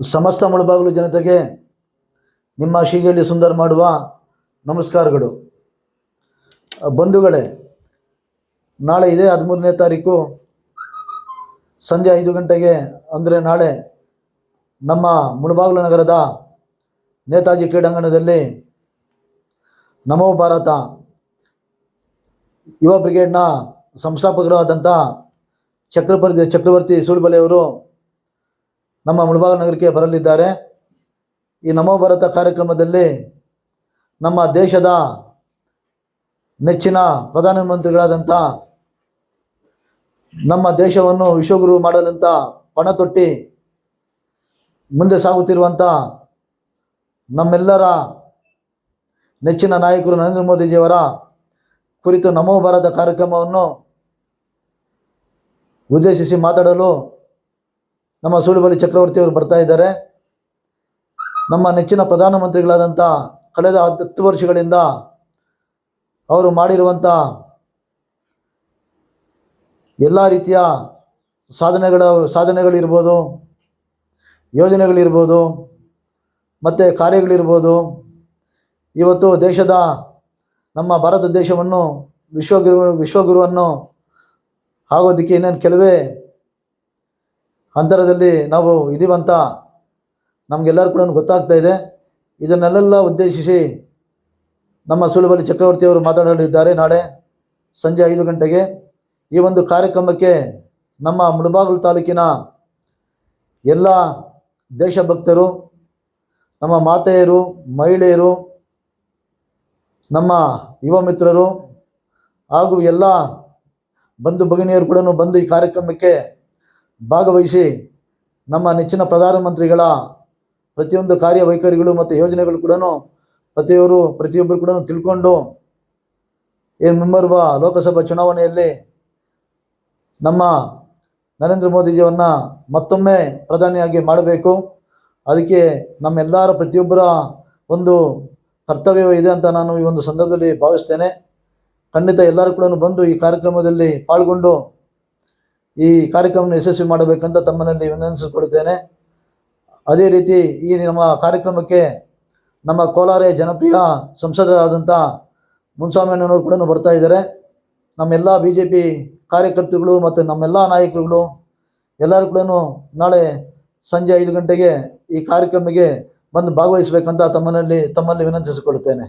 ಸಮಸ್ತ ಮುಳಬಾಗಲು ಜನತೆಗೆ ನಿಮ್ಮ ಶಿಗೆಯಲ್ಲಿ ಸುಂದರ ಮಾಡುವ ನಮಸ್ಕಾರಗಳು. ಬಂಧುಗಳೇ, ನಾಳೆ ಇದೆ ಹದಿಮೂರನೇ ತಾರೀಕು ಸಂಜೆ ಐದು ಗಂಟೆಗೆ, ಅಂದರೆ ನಾಳೆ ನಮ್ಮ ಮುಳಬಾಗಲು ನಗರದ ನೇತಾಜಿ ಕ್ರೀಡಾಂಗಣದಲ್ಲಿ ನಮೋ ಭಾರತ ಯುವ ಬ್ರಿಗೇಡ್ನ ಸಂಸ್ಥಾಪಕರಾದಂಥ ಚಕ್ರವರ್ತಿ ಚಕ್ರವರ್ತಿ ಸುಳ್ಬಲೆಯವರು ನಮ್ಮ ಮುಳಬಾಗ ನಗರಕ್ಕೆ ಬರಲಿದ್ದಾರೆ. ಈ ನಮೋ ಭಾರತ ಕಾರ್ಯಕ್ರಮದಲ್ಲಿ ನಮ್ಮ ದೇಶದ ನೆಚ್ಚಿನ ಪ್ರಧಾನಮಂತ್ರಿಗಳಾದಂಥ ನಮ್ಮ ದೇಶವನ್ನು ವಿಶ್ವಗುರು ಮಾಡಲಂತ ಪಣ ತೊಟ್ಟಿ ಮುಂದೆ ಸಾಗುತ್ತಿರುವಂಥ ನಮ್ಮೆಲ್ಲರ ನೆಚ್ಚಿನ ನಾಯಕರು ನರೇಂದ್ರ ಮೋದಿಜಿಯವರ ಕುರಿತು ನಮೋ ಭಾರತ ಕಾರ್ಯಕ್ರಮವನ್ನು ಉದ್ದೇಶಿಸಿ ಮಾತಾಡಲು ನಮ್ಮ ಸುಳಿಬಲಿ ಚಕ್ರವರ್ತಿಯವರು ಬರ್ತಾ ಇದ್ದಾರೆ. ನಮ್ಮ ನೆಚ್ಚಿನ ಪ್ರಧಾನಮಂತ್ರಿಗಳಾದಂಥ ಕಳೆದ ಹತ್ತು ವರ್ಷಗಳಿಂದ ಅವರು ಮಾಡಿರುವಂಥ ಎಲ್ಲ ರೀತಿಯ ಸಾಧನೆಗಳ ಸಾಧನೆಗಳಿರ್ಬೋದು, ಯೋಜನೆಗಳಿರ್ಬೋದು, ಮತ್ತು ಕಾರ್ಯಗಳಿರ್ಬೋದು, ಇವತ್ತು ದೇಶದ ನಮ್ಮ ಭಾರತ ದೇಶವನ್ನು ವಿಶ್ವಗುರು ವಿಶ್ವಗುರುವನ್ನು ಆಗೋದಕ್ಕೆ ಇನ್ನೇನು ಕೆಲವೇ ಅಂತರದಲ್ಲಿ ನಾವು ಇದೀವಂತ ನಮಗೆಲ್ಲರೂ ಕೂಡ ಗೊತ್ತಾಗ್ತಾ ಇದೆ. ಇದನ್ನೆಲ್ಲ ಉದ್ದೇಶಿಸಿ ನಮ್ಮ ಸುಳುಬಲಿ ಚಕ್ರವರ್ತಿಯವರು ಮಾತನಾಡಲಿದ್ದಾರೆ ನಾಳೆ ಸಂಜೆ ಐದು ಗಂಟೆಗೆ. ಈ ಒಂದು ಕಾರ್ಯಕ್ರಮಕ್ಕೆ ನಮ್ಮ ಮುಳಬಾಗಿಲು ತಾಲೂಕಿನ ಎಲ್ಲ ದೇಶಭಕ್ತರು, ನಮ್ಮ ಮಾತೆಯರು, ಮಹಿಳೆಯರು, ನಮ್ಮ ಯುವ ಮಿತ್ರರು ಹಾಗೂ ಎಲ್ಲ ಬಂಧು ಭಗಿನಿಯರು ಕೂಡ ಬಂದು ಈ ಕಾರ್ಯಕ್ರಮಕ್ಕೆ ಭಾಗವಹಿಸಿ ನಮ್ಮ ನೆಚ್ಚಿನ ಪ್ರಧಾನಮಂತ್ರಿಗಳ ಪ್ರತಿಯೊಂದು ಕಾರ್ಯವೈಖರಿಗಳು ಮತ್ತು ಯೋಜನೆಗಳು ಕೂಡ ಪ್ರತಿಯೊಬ್ಬರು ಪ್ರತಿಯೊಬ್ಬರು ಕೂಡ ತಿಳ್ಕೊಂಡು ಏನು ಮುಂಬರುವ ಲೋಕಸಭಾ ಚುನಾವಣೆಯಲ್ಲಿ ನಮ್ಮ ನರೇಂದ್ರ ಮೋದಿಜಿಯವನ್ನ ಮತ್ತೊಮ್ಮೆ ಪ್ರಧಾನಿಯಾಗಿ ಮಾಡಬೇಕು. ಅದಕ್ಕೆ ನಮ್ಮೆಲ್ಲರ ಪ್ರತಿಯೊಬ್ಬರ ಒಂದು ಕರ್ತವ್ಯವೂ ಇದೆ ಅಂತ ನಾನು ಈ ಒಂದು ಸಂದರ್ಭದಲ್ಲಿ ಭಾವಿಸ್ತೇನೆ. ಖಂಡಿತ ಎಲ್ಲರೂ ಕೂಡ ಬಂದು ಈ ಕಾರ್ಯಕ್ರಮದಲ್ಲಿ ಪಾಲ್ಗೊಂಡು ಈ ಕಾರ್ಯಕ್ರಮವನ್ನು ಯಶಸ್ವಿ ಮಾಡಬೇಕಂತ ತಮ್ಮನಲ್ಲಿ ವಿನಂತಿಸಿಕೊಡುತ್ತೇನೆ ಅದೇ ರೀತಿ ಈ ನಮ್ಮ ಕಾರ್ಯಕ್ರಮಕ್ಕೆ ನಮ್ಮ ಕೋಲಾರ ಜನಪ್ರಿಯ ಸಂಸದರಾದಂಥ ಮುನ್ಸ್ವಾಮಿಯಣ್ಣನವರು ಕೂಡ ಬರ್ತಾ ಇದ್ದಾರೆ. ನಮ್ಮೆಲ್ಲ ಬಿ ಜೆ ಪಿ ಕಾರ್ಯಕರ್ತರುಗಳು ಮತ್ತು ನಮ್ಮೆಲ್ಲ ನಾಯಕರುಗಳು ಎಲ್ಲರೂ ಕೂಡ ನಾಳೆ ಸಂಜೆ ಐದು ಗಂಟೆಗೆ ಈ ಕಾರ್ಯಕ್ರಮಕ್ಕೆ ಬಂದು ಭಾಗವಹಿಸಬೇಕಂತ ತಮ್ಮನಲ್ಲಿ ತಮ್ಮಲ್ಲಿ ವಿನಂತಿಸಿಕೊಳ್ಳುತ್ತೇನೆ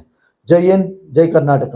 ಜೈ ಹಿಂದ್, ಜೈ ಕರ್ನಾಟಕ.